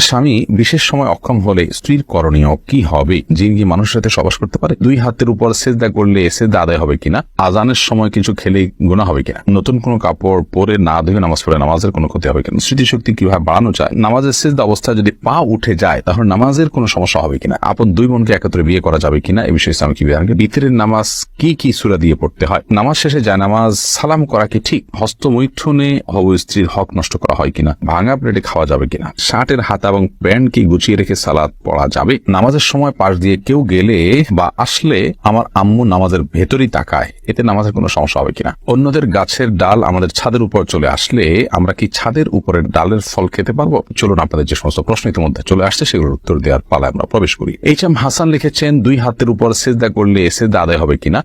স্বামী বিশেষ সময় অক্ষম হলে স্ত্রীর করণীয় কি হবে? যিনি কি মানুষের সাথে সবাস করতে পারে? দুই হাতের উপর সেজদা করলে সেজদা আদায় হবে কিনা? আজানের সময় কিছু খেলে গুণা হবে কিনা? নতুন কোনো কাপড় পরে না ধুয়ে নামাজ পড়ে নামাজের কোনো ক্ষতি হবে কিনা? স্মৃতিশক্তি কীভাবে বাড়ানো যায়? নামাজের সেজদা অবস্থায় যদি পা উঠে যায়, তাহলে নামাজের কোনো সমস্যা হবে কিনা? আপন দুই বোনকে একত্রে বিয়ে করা যাবে কিনা? এই বিষয়ে ইসলাম কি বিধান? বিতরের নামাজ কি কি সুরা দিয়ে পড়তে হয়? নামাজ শেষে যায় নামাজ সালাম করা কি ঠিক? হস্তমৈথুনে হব স্ত্রীর হক নষ্ট করা হয় কিনা? ভাঙা প্লেটে খাওয়া যাবে কিনা? শার্টের হাতা এবং প্যান্ট কি গুছিয়ে রেখে সালাদ পড়া যাবে। নামাজের সময় পাশ দিয়ে কেউ গেলে বা আসলে আমার আম্মু নামাজের ভেতরই তাকায়। এতে নামাজের কোনো সমস্যা হবে কিনা? অন্যদের গাছের ডাল আমাদের ছাদের উপর চলে আসলে আমরা কি ছাদের উপরের ডালের ফল খেতে পারব? চলুন আপনাদের যে সমস্ত প্রশ্ন ইতিমধ্যে চলে আসছে, সেগুলোর উত্তর দেওয়ার পালায় আমরা প্রবেশ করি। এইচ এম হাসান লিখেছেন, দুই হাতের উপর সেজদা করলে সেজদা আদায় হবে কিনা?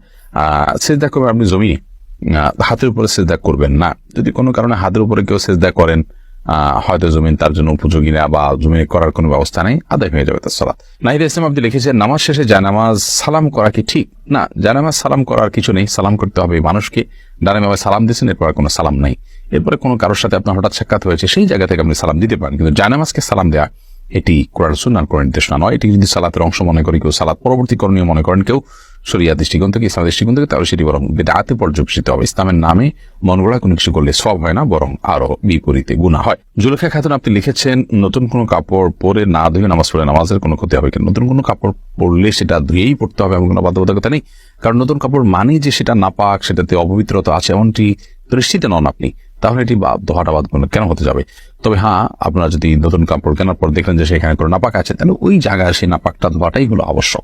সেজদা করবেন আপনি জমি হাতের উপরে সেজদা করবেন না। যদি কোনো কারণে হাতের উপরে কেউ সেজদা করেন হয়তো জমিন তার জন্য উপযোগী না বা জমিনে করার কোনো ব্যবস্থা নেই, আদায় হয়ে যাবে তার সালাত। নাহিদ ইসলাম আপনি লিখেছেন, নামাজ শেষে জানামাজ সালাম করা কি ঠিক? না জানামাজ সালাম করার কিছু নেই, সালাম করতে হবে মানুষকে। ডানে বাবা সালাম দিয়েছেন, এরপর কোনো সালাম নাই। এরপরে কোনো কারোর সাথে আপনার হঠাৎ সাক্ষাৎ হয়েছে, সেই জায়গা থেকে আপনি সালাম দিতে পারেন। কিন্তু জানামাজকে সালাম দেওয়া এটি কোরআন সুন্নার কোরআন নির্দেশনা নয়। এটি যদি সালাতের অংশ মনে করি কেউ সালাত পরবর্তী করণীয় মনে করেন, কেউ শরিয়া দৃষ্টিকোণ থেকে, ইসলাম দৃষ্টিকোণ থেকে, তাহলে সেটি বরং বেদাতে পর্যবেসিত হবে। ইসলামের নামে মন গড়া কোনো কিছু করলে সব হয় না, বরং আরও বিপরীতে গুণা হয়। জুলেখা খাতুন, আপনি লিখেছেন, নতুন কোনো কাপড় পরে না ধুয়ে নামাজ পড়ে নামাজের কোনো ক্ষতি হবে কিনা? নতুন কোনো কাপড় পরলে সেটা ধুয়েই পড়তে হবে এমন কোনো বাধ্যবাধকতা নেই? কারণ নতুন কাপড় মানে যে সেটা নাপাক সেটাতে অপবিত্রতা আছে এমনটি দৃষ্টিতে নন আপনি। তাহলে এটি বাধ্য হওয়াটা বাধ্য কেন হতে যাবে? তবে হ্যাঁ আপনারা যদি নতুন কাপড় কেনার পর দেখলেন যে সেখানে কোনো নাপাক আছে, তাহলে ওই জায়গায় সেই নাপাকটা ধোয়াটাই হলো আবশ্যক।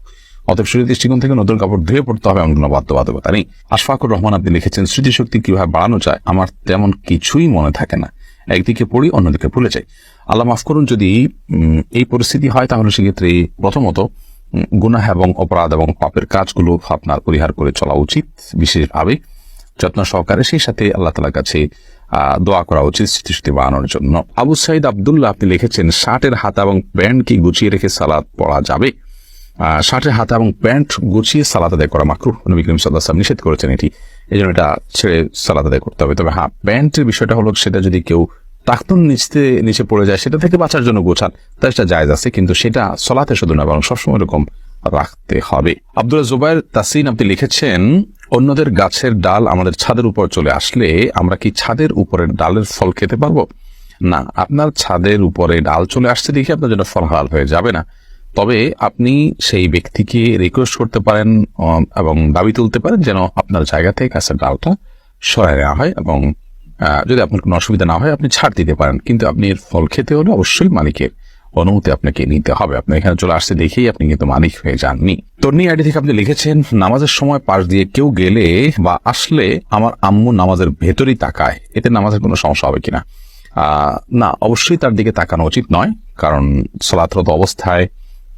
অতএব শরীর দৃষ্টিকোণ থেকে নতুন কাপড় ধুয়ে পড়তে হবে এমন কোনো বাধ্যবাধকতা নেই। আশফাকুর রহমান আপনি লিখেছেন স্মৃতিশক্তি কীভাবে বাড়ানো যায়, আমার তেমন কিছুই মনে থাকে না। একদিকে পড়ি, অন্যদিকে ভুলে যাই। আল্লাহ মাফ করুন, যদি এই পরিস্থিতি হয়, তাহলে সেক্ষেত্রে প্রথমত গুনাহ এবং অপরাধ এবং পাপের কাজগুলো আপনার পরিহার করে চলা উচিত বিশেষভাবে যত্ন সহকারে। সেই সাথে আল্লাহ তালার কাছে দোয়া করা উচিত স্মৃতিশক্তি বাড়ানোর জন্য। আবু সাইদ আবদুল্লাহ আপনি লিখেছেন, শার্টের হাতা এবং প্যান্ট কি গুছিয়ে রেখে সালাদ পড়া যাবে। শার্টের হাতা এবং প্যান্ট গুছিয়ে সালাদ আদায় করা মাকরু নবী করিম সাল্লাহ সাল্লাম নিষেধ করেছেন এটি। এই জন্য এটা ছেড়ে সালাদ আদায় করতে হবে। তবে হ্যাঁ প্যান্টের বিষয়টা হলো সেটা যদি কেউ টাকতুন নিচতে, নিচে পড়ে যায়, সেটা থেকে বাঁচার জন্য গোছান তাই সেটা জায়জ আছে, কিন্তু সেটা সলাতে শুধু না, বরং সবসময় এরকম রাখতে হবে। আব্দুল জুবাইর তাসিন আপনি লিখেছেন, অন্যদের গাছের ডাল আমাদের ছাদের উপর চলে আসলে আমরা কি ছাদের উপরের ডালের ফল খেতে পারব? না, আপনার ছাদের উপরে ডাল চলে আসছে দেখে আপনার জন্য ফল হালাল হয়ে যাবে না। তবে আপনি সেই ব্যক্তিকে রিকোয়েস্ট করতে পারেন এবং দাবি তুলতে পারেন যেন আপনার জায়গা থেকে গাছের ডালটা সরাই নেওয়া হয় এবং যদি আপনার কোনো অসুবিধা না হয় আপনি ছাড় দিতে পারেন। কিন্তু আপনি এর ফল খেতে হলে অবশ্যই মালিকের অনুমতি আপনাকে নিতে হবে। আপনি এখানে চলে আসতে দেখেই আপনি কিন্তু মালিক হয়ে যাননি। তন্নি আইডি থেকে আপনি লিখেছেন, নামাজের সময় পাশ দিয়ে কেউ গেলে বা আসলে আমার আম্মু নামাজের ভেতরই তাকায়। এতে নামাজের কোনো সমস্যা হবে কিনা? না, অবশ্যই তার দিকে তাকানো উচিত নয়, কারণ সলাতরত অবস্থায়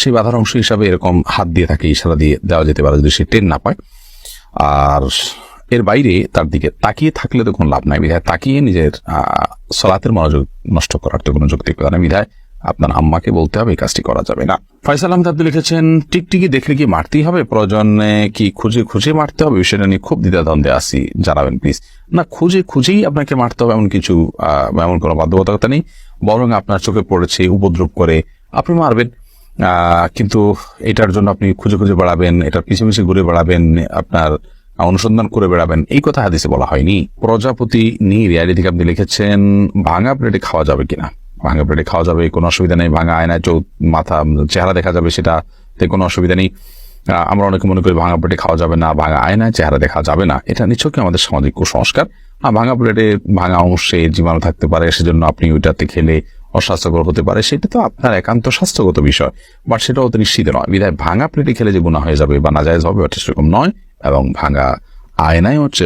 সেই বাধার অংশ হিসাবে এরকম হাত দিয়ে থাকে, ইশারা দিয়ে দেওয়া যেতে পারে যদি সে টেন না পায়। আর এর বাইরে তার দিকে তাকিয়ে থাকলে তো কোনো লাভ নাই। বিধায় তাকিয়ে নিজের সলাতের মনোযোগ নষ্ট করার তো কোনো যুক্তি নেই। বিধায় আপনার আম্মাকে বলতে হবে, এই কাজটি করা যাবে না। ফয়সাল আহমেদ আপনি লিখেছেন, টিকটিকি দেখলে কি মারতেই হবে? প্রয়োজনে কি খুঁজে খুঁজে মারতে হবে? বিষয়টা নিয়ে খুব দ্বিধাদ্বন্দ্বে আসি জানাবেন প্লিজ না, খুঁজে খুঁজেই আপনাকে মারতে হবে এমন কিছু এমন কোনো বাধ্যবাধকতা নেই। বরং আপনার চোখে পড়েছে, উপদ্রব করে আপনি মারবেন। কিন্তু এটার জন্য আপনি খুঁজে খুঁজে বেড়াবেন, এটার পিছিয়ে পিছিয়ে ঘুরে বেড়াবেন, আপনার অনুসন্ধান করে বেড়াবেন, এই কথা হাদিসে বলা হয়নি। প্রজাপতি নিয়ে রিয়ালি থেকে আপনি লিখেছেন, ভাঙা প্লেটে খাওয়া যাবে কিনা? ভাঙা প্লেটে খাওয়া যাবে, কোনো অসুবিধা নেই, ভাঙা আয়নায় চৌ মাথা, চেহারা দেখা যাবে সেটাতে কোনো অসুবিধা নেই। আমরা অনেকে মনে করি ভাঙা প্লেটে খাওয়া যাবে না, ভাঙা আয়নায় চেহারা দেখা যাবে না। এটা নিছকই আমাদের সামাজিক কুসংস্কার। ভাঙা প্লেটে ভাঙা অংশে জীবাণু থাকতে পারে, সেজন্য আপনি ওইটাতে খেলে অস্বাস্থ্যকর হতে পারে, সেটা তো আপনার একান্ত স্বাস্থ্যগত বিষয়। বাট সেটা অত নিশ্চিত নয়। বিধায় ভাঙা প্লেটে খেলে যে গুণা হয়ে যাবে বা নাজায়জ হবে, ওটা সেরকম নয়। এবং ভাঙা আয়নায় হচ্ছে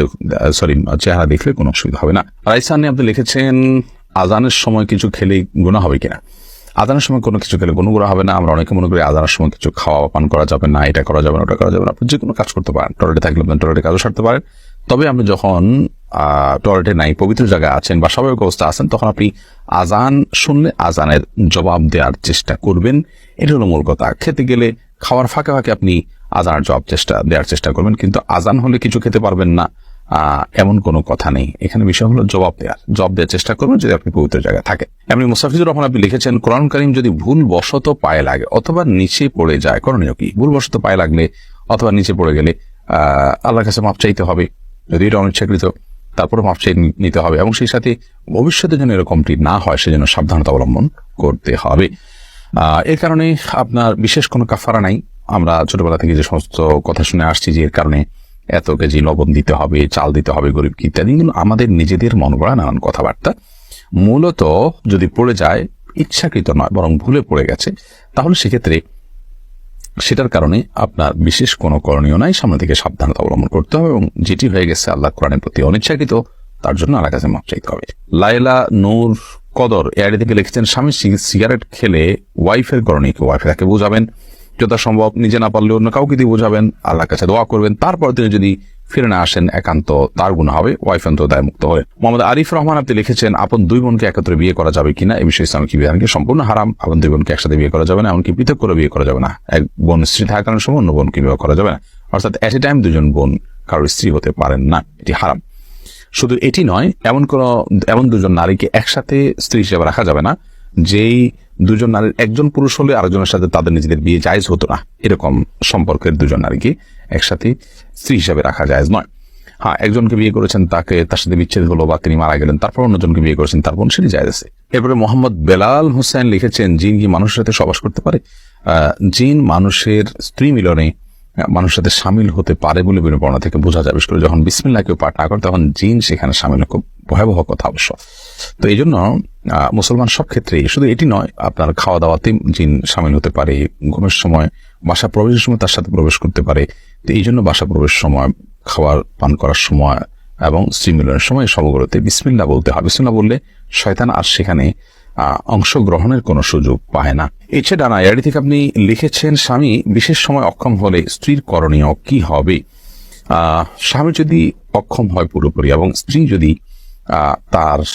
সরি চেহারা দেখলে কোনো অসুবিধা হবে না। রাইসানি আপনি লিখেছেন, আজানের সময় কিছু খেলে গুণা হবে কিনা? আদানের সময় কোনো কিছু খেলে গুণগুলো হবে না। আমরা অনেকে মনে করি আদানের সময় কিছু খাওয়া পান করা যাবে না, এটা করা যাবে না, ওটা করা যাবে না। আপনি যে কোনো কাজ করতে পারেন। টয়লেটে থাকলে আপনি টয়লেটে কাজও সারতে পারেন। তবে আপনি যখন টয়লেটে নাই, পবিত্র জায়গায় আছেন বা স্বাভাবিক অবস্থা আছেন, তখন আপনি আজান শুনলে আজানের জবাব দেওয়ার চেষ্টা করবেন। এটা হলো মূল কথা। খেতে গেলে খাওয়ার ফাঁকে ফাঁকে আপনি আজানের জবাব চেষ্টা, দেওয়ার চেষ্টা করবেন, কিন্তু আজান হলে কিছু খেতে পারবেন না এমন কোনো কথা নেই। এখানে বিষয় হলো জবাব দেওয়ার। জবাব দেওয়ার চেষ্টা করবেন যদি আপনি পবিত্র জায়গায় থাকেন। এমনি মুসাফিজুর রহমান আপনি লিখেছেন, কোরআন করিম যদি ভুল বশত পায়ে লাগে অথবা নিচে পড়ে যায়, করণীয় কি? ভুল বশত পায়ে লাগলে অথবা নিচে পড়ে গেলে আল্লাহর কাছে মাপ চাইতে হবে। যদি এটা অনিচ্ছাকৃত তারপরে মাপ চাই নিতে হবে এবং সেই সাথে ভবিষ্যতে যেন এরকমটি না হয়, সেজন্য সাবধানতা অবলম্বন করতে হবে। এর কারণে আপনার বিশেষ কোনো কাফারা নাই। আমরা ছোটবেলা থেকে যে সমস্ত কথা শুনে আসছি যে এর কারণে এত কেজি লবণ দিতে হবে, চাল দিতে হবে গরিবকে ইত্যাদি কিন্তু আমাদের নিজেদের মন গড়া নানান কথাবার্তা। মূলত যদি পড়ে যায়, ইচ্ছাকৃত নয়, বরং ভুলে পড়ে গেছে, তাহলে সেক্ষেত্রে সেটার কারণে আপনার বিশেষ কোনো করণীয় নাই। সামনে থেকে সাবধানতা অবলম্বন করতে হবে এবং যেটি হয়ে গেছে আল্লাহ কোরআনের প্রতি অনিচ্ছাকৃত, তার জন্য আল্লাহ কাছে মাপ চাইতে হবে। লাইলা নূর কদর এআইডি থেকে লিখেছেন, স্বামী সিং সিগারেট খেলে ওয়াইফের করণীয় ওয়াইফে তাকে বোঝাবেন। যথাসম্ভব নিজে না পারলে অন্য কাউকে দিয়ে বোঝাবেন, আল্লাহর কাছে দোয়া করবেন। তারপর তিনি যদি ফিরে না আসেন, একান্ত তার গুণ হবে, ওয়াইফ অন্ত দায় মুক্ত হয়। মোহাম্মদ আরিফ রহমান, আপনি লিখেছেন, আপন দুই বোনকে একত্রে বিয়ে করা যাবে কিনা? এই বিষয়ে ইসলাম কি বিধান কি সম্পূর্ণ হারাম। আপন দুই বোনকে একসাথে বিয়ে করা যাবে না, এমনকি পৃথক করে বিয়ে করা যাবে না। এক বোন স্ত্রী থাকার কারণে সময়, অন্য বোনকে বিয়ে করা যাবে না। অর্থাৎ এট এ টাইম দুজন বোন কারোর স্ত্রী হতে পারেন না। এটি হারাম। শুধু এটি নয়, এমন কোন, এমন দুজন নারীকে একসাথে স্ত্রী হিসেবে রাখা যাবে না। যেই দুজন নারীর একজন পুরুষ হলে আরেকজনের সাথে তাদের নিজেদের বিয়ে জায়জ হতো না। এরকম সম্পর্কের দুজন নারীকে একসাথে স্ত্রী হিসাবে রাখা জায়জ নয়। হ্যাঁ একজনকে বিয়ে করেছেন, তাকে তার সাথে বিচ্ছেদ হলো বা তিনি মারা গেলেন, তারপর অন্যজনকে বিয়ে করেছেন, তারপর সেটি জায়জ আছে। এরপরে মোহাম্মদ বেলাল হোসেন লিখেছেন, জিন কি মানুষের সাথে সবাস করতে পারে? জিন মানুষের স্ত্রী মিলনে মানুষের সাথে সামিল হতে পারে বলে বিভিন্ন বর্ণনা থেকে বোঝা যায়। করে যখন বিসমিল্লা কেউ পাঠ না করে, তখন জিন সেখানে সামিল। খুব ভয়াবহ কথা অবশ্য। তো এই জন্য মুসলমান সব ক্ষেত্রেই শুধু এটি নয়, আপনার খাওয়া দাওয়াতে জিন সামিল হতে পারে, ঘুমের সময় বাসা প্রবেশের সময় তার সাথে প্রবেশ করতে পারে। তো এই জন্য বাসা প্রবেশের সময়, খাবার পান করার সময় এবং স্ত্রী মিলনের সময় সবগুলোতে বিসমিল্লা বলতে হয়। বিসমিল্লা বললে শয়তান আর সেখানে অংশগ্রহণের কোনো সুযোগ পায় না। এছাড়া না এআডি থেকে আপনি লিখেছেন, স্বামী, বিশেষ সময় অক্ষম হলে স্ত্রীর করণীয় কি হবে? স্বামী যদি অক্ষম হয় পুরোপুরি এবং স্ত্রী যদি তার